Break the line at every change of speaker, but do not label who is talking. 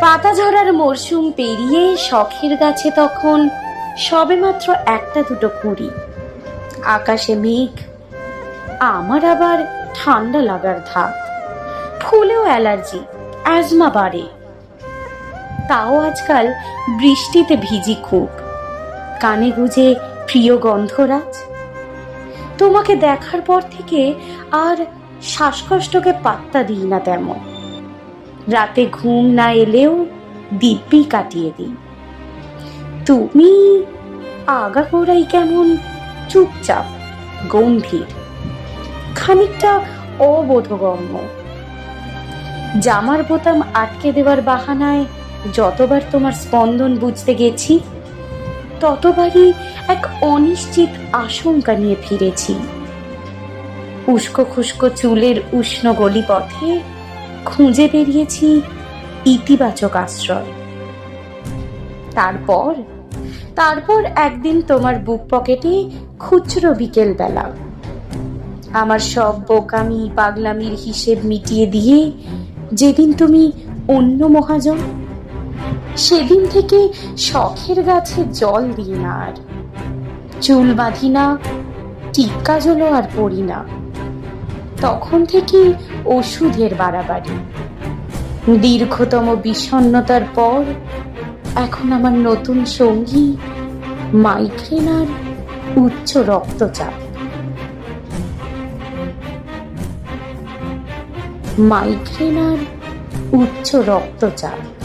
পাতা ঝরার মরশুম পেরিয়ে শখের গাছে তখন সবেমাত্র একটা দুটো কুড়ি। আকাশে মেঘ, আমার আবার ঠান্ডা লাগার ধাপ। ফুলেও অ্যালার্জি, অ্যাজমা বাড়ে। তাও আজকাল বৃষ্টিতে ভিজি খুব। কানে গুজে প্রিয় গন্ধরাজ। তোমাকে দেখার পর থেকে আর শ্বাসকষ্টকে পাত্তা দিই না তেমন। রাতে ঘুম না এলেও দিব্যি কাটিয়ে দিই। তুমি আগাগোড়াই কেমন চুপচাপ, গম্ভীর, খানিকটা অবোধগম্য। জামার বোতাম আটকে দেওয়ার বাহানায় যতবার তোমার স্পন্দন বুঝতে গেছি, ততবারই এক অনিশ্চিত আশঙ্কা নিয়ে ফিরেছি। উস্কো খুস্কো চুলের উষ্ণ গলিপথে খুঁজে বেরিয়েছি ইতিবাচক আশ্রয়। তারপর তারপর একদিন তোমার বুক পকেটে খুচরো বিকেল বেলা আমার সব বোকামি, পাগলামির হিসেব মিটিয়ে দিয়ে যেদিন তুমি অন্য মহাজন, সেদিন থেকে শখের গাছে জল দিই না আর। চুল বাঁধি না, টিক্কা জলও আর পড়ি না। তখন থেকে ওষুধের বাড়াবাড়ি। দীর্ঘতম বিষণ্ণতার পর এখন আমার নতুন সঙ্গী মাইগ্রেন আর উচ্চ রক্তচাপ। মাইগ্রেন আর উচ্চ রক্তচাপ।